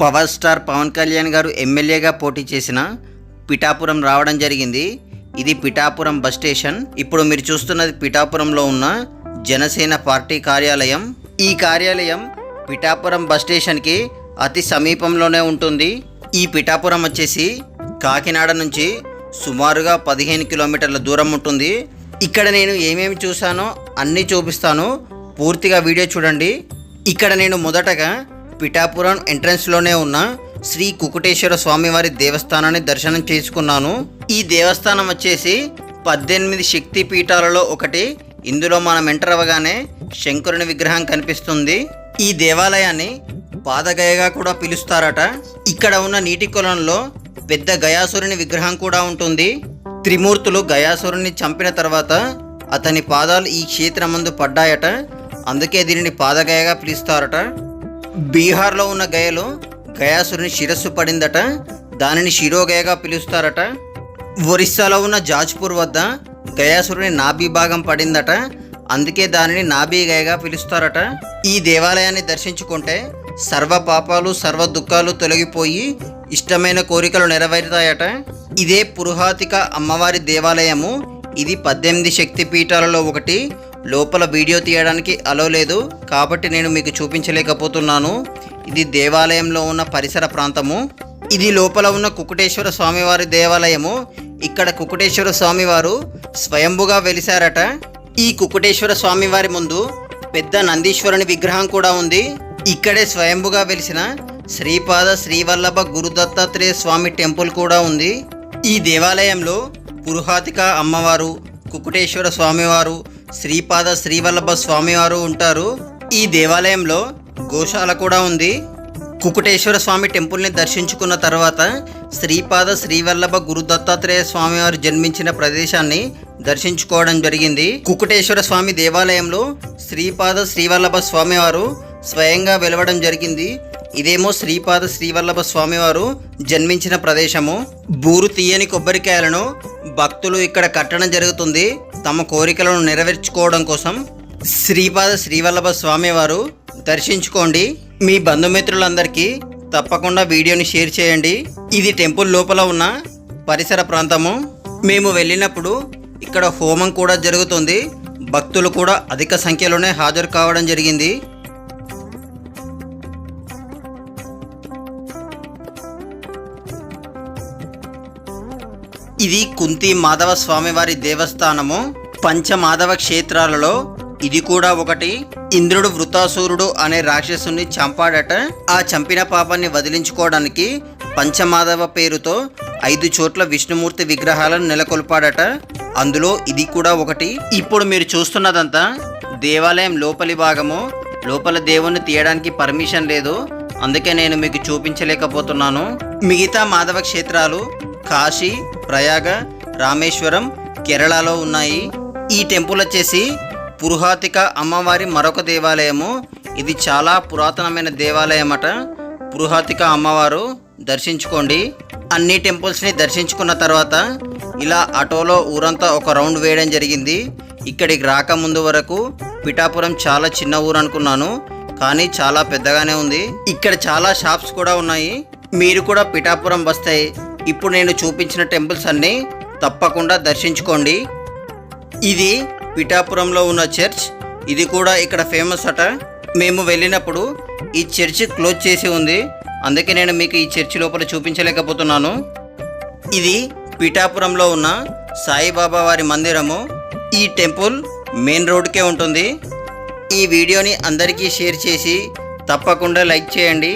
Power star Pawan Kalyan గారు ఎమ్మెల్యేగా పోటీ చేసిన పిఠాపురం రావడం జరిగింది. ఇది పిఠాపురం బస్ స్టేషన్. ఇప్పుడు మీరు చూస్తున్నది పిఠాపురంలో ఉన్న జనసేన పార్టీ కార్యాలయం. ఈ కార్యాలయం పిఠాపురం బస్ స్టేషన్కి అతి సమీపంలోనే ఉంటుంది. ఈ పిఠాపురం వచ్చేసి కాకినాడ నుంచి సుమారుగా పదిహేను కిలోమీటర్ల దూరం ఉంటుంది. ఇక్కడ నేను ఏమేమి చూశానో అన్నీ చూపిస్తాను. పూర్తిగా వీడియో చూడండి. ఇక్కడ నేను మొదటగా పిఠాపురం ఎంట్రన్స్లోనే ఉన్న శ్రీ కుకుటేశ్వర స్వామివారి దేవస్థానాన్ని దర్శనం చేసుకున్నాను. ఈ దేవస్థానం వచ్చేసి పద్దెనిమిది శక్తి పీఠాలలో ఒకటి. ఇందులో మనం ఎంటర్ అవ్వగానే శంకరుని విగ్రహం కనిపిస్తుంది. ఈ దేవాలయాన్ని పాదగయగా కూడా పిలుస్తారట. ఇక్కడ ఉన్న నీటి కొలంలో పెద్ద గయాసురుని విగ్రహం కూడా ఉంటుంది. త్రిమూర్తులు గయాసురుని చంపిన తర్వాత అతని పాదాలు ఈ క్షేత్రమందు పడ్డాయట. అందుకే దీనిని పాదగయగా పిలుస్తారట. బీహార్లో ఉన్న గయలో గయాసురుని శిరస్సు పడిందట దానిని శిరోగయగా పిలుస్తారట. ఒరిస్సాలో ఉన్న జాజ్పూర్ వద్ద గయాసురుని నాభి భాగం పడిందట అందుకే దానిని నాభీగయగా పిలుస్తారట. ఈ దేవాలయాన్ని దర్శించుకుంటే సర్వ పాపాలు సర్వ దుఃఖాలు తొలగిపోయి ఇష్టమైన కోరికలు నెరవేరుతాయట. ఇదే పురుహాతిక అమ్మవారి దేవాలయము. ఇది పద్దెనిమిది శక్తి పీఠాలలో ఒకటి. లోపల వీడియో తీయడానికి అలో లేదు కాబట్టి నేను మీకు చూపించలేకపోతున్నాను. ఇది దేవాలయంలో ఉన్న పరిసర ప్రాంతము. ఇది లోపల ఉన్న కుకుటేశ్వర స్వామివారి దేవాలయము. ఇక్కడ కుకుటేశ్వర స్వామివారు స్వయంభుగా వెలిశారట. ఈ కుకుటేశ్వర స్వామివారి ముందు పెద్ద నందీశ్వరుని విగ్రహం కూడా ఉంది. ఇక్కడే స్వయంభుగా వెలిసిన శ్రీపాద శ్రీవల్లభ గురుదత్తాత్రేయ స్వామి టెంపుల్ కూడా ఉంది. ఈ దేవాలయంలో పురుహాతిక అమ్మవారు కుకుటేశ్వర స్వామివారు శ్రీపాద శ్రీవల్లభ స్వామివారు ఉంటారు. ఈ దేవాలయంలో గోశాల కూడా ఉంది. కుకుటేశ్వర స్వామి టెంపుల్ని దర్శించుకున్న తర్వాత శ్రీపాద శ్రీవల్లభ గురు దత్తాత్రేయ స్వామివారు జన్మించిన ప్రదేశాన్ని దర్శించుకోవడం జరిగింది. కుకుటేశ్వర స్వామి దేవాలయంలో శ్రీపాద శ్రీవల్లభ స్వామివారు స్వయంగా వెలవడం జరిగింది. ఇదేమో శ్రీపాద శ్రీవల్లభ స్వామివారు జన్మించిన ప్రదేశము. బూరు తీయని కొబ్బరికాయలను భక్తులు ఇక్కడ కట్టడం జరుగుతుంది. తమ కోరికలను నెరవేర్చుకోవడం కోసం శ్రీపాద శ్రీవల్లభ స్వామివారు దర్శించుకోండి. మీ బంధుమిత్రులందరికీ తప్పకుండా వీడియోని షేర్ చేయండి. ఇది టెంపుల్ లోపల ఉన్న పరిసర ప్రాంతము. మేము వెళ్ళినప్పుడు ఇక్కడ హోమం కూడా జరుగుతుంది. భక్తులు కూడా అధిక సంఖ్యలోనే హాజరు కావడం జరిగింది. ఇది కుంతి మాధవ స్వామివారి దేవస్థానము. పంచమాధవ క్షేత్రాలలో ఇది కూడా ఒకటి. ఇంద్రుడు వృతాసురుడు అనే రాక్షసుని చంపాడట. ఆ చంపిన పాపాన్ని వదిలించుకోవడానికి పంచమాధవ పేరుతో ఐదు చోట్ల విష్ణుమూర్తి విగ్రహాలను నెలకొల్పాడట. అందులో ఇది కూడా ఒకటి. ఇప్పుడు మీరు చూస్తున్నదంతా దేవాలయం లోపలి భాగము. లోపల దేవుణ్ణి తీయడానికి పర్మిషన్ లేదు. అందుకే నేను మీకు చూపించలేకపోతున్నాను. మిగతా మాధవ క్షేత్రాలు కాశీ ప్రయాగ రామేశ్వరం కేరళలో ఉన్నాయి. ఈ టెంపుల్ వచ్చేసి పురుహాతిక అమ్మవారి మరొక దేవాలయము. ఇది చాలా పురాతనమైన దేవాలయం అట పురుహాతిక అమ్మవారు దర్శించుకోండి. అన్ని టెంపుల్స్ని దర్శించుకున్న తర్వాత ఇలా ఆటోలో ఊరంతా ఒక రౌండ్ వేయడం జరిగింది. ఇక్కడికి రాకముందు వరకు పిఠాపురం చాలా చిన్న ఊరు అనుకున్నాను. కానీ చాలా పెద్దగానే ఉంది. ఇక్కడ చాలా షాప్స్ కూడా ఉన్నాయి. మీరు కూడా పిఠాపురం వస్తే ఇప్పుడు నేను చూపించిన టెంపుల్స్ అన్నీ తప్పకుండా దర్శించుకోండి. ఇది పిఠాపురంలో ఉన్న చర్చ్. ఇది కూడా ఇక్కడ ఫేమస్ అట. మేము వెళ్ళినప్పుడు ఈ చర్చ్ క్లోజ్ చేసి ఉంది. అందుకే నేను మీకు ఈ చర్చి లోపల చూపించలేకపోతున్నాను. ఇది పిఠాపురంలో ఉన్న సాయిబాబా వారి మందిరము. ఈ టెంపుల్ మెయిన్ రోడ్కే ఉంటుంది. ఈ వీడియోని అందరికీ షేర్ చేసి తప్పకుండా లైక్ చేయండి.